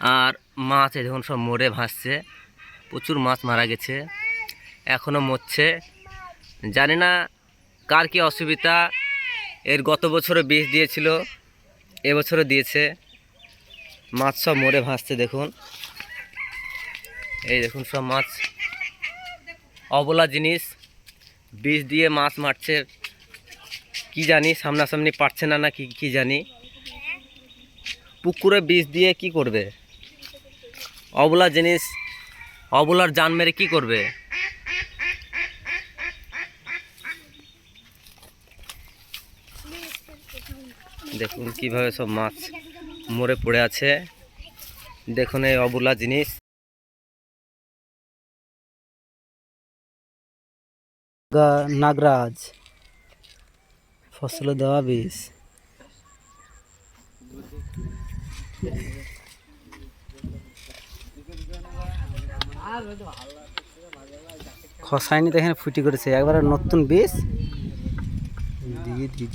আর মাছ দেখুন সব মরে ভাসছে। প্রচুর মাছ মারা গেছে। এখনও মরছে। জানি না কার কি অসুবিধা। এর গত বছরও বীজ দিয়েছিল, এবছরও দিয়েছে। মাছ সব মরে ভাসছে দেখুন। এই দেখুন সব মাছ। অবলা জিনিস। বীজ দিয়ে মাছ মারছে। কি জানি, সামনাসামনি পারছে না না কি কি জানি। পুকুরে বীজ দিয়ে কি করবে? অবলা জিনিস, অবলার জান মেরে কি করবে? দেখুন কীভাবে সব মাছ মরে পড়ে আছে। দেখুন এই অবলা জিনিস। নাগরাজ, ফসলে দেওয়া বীজ। খসায়নি তো এখানে ফুটি করেছে একবারে নতুন বীজ দিয়ে দিয়ে।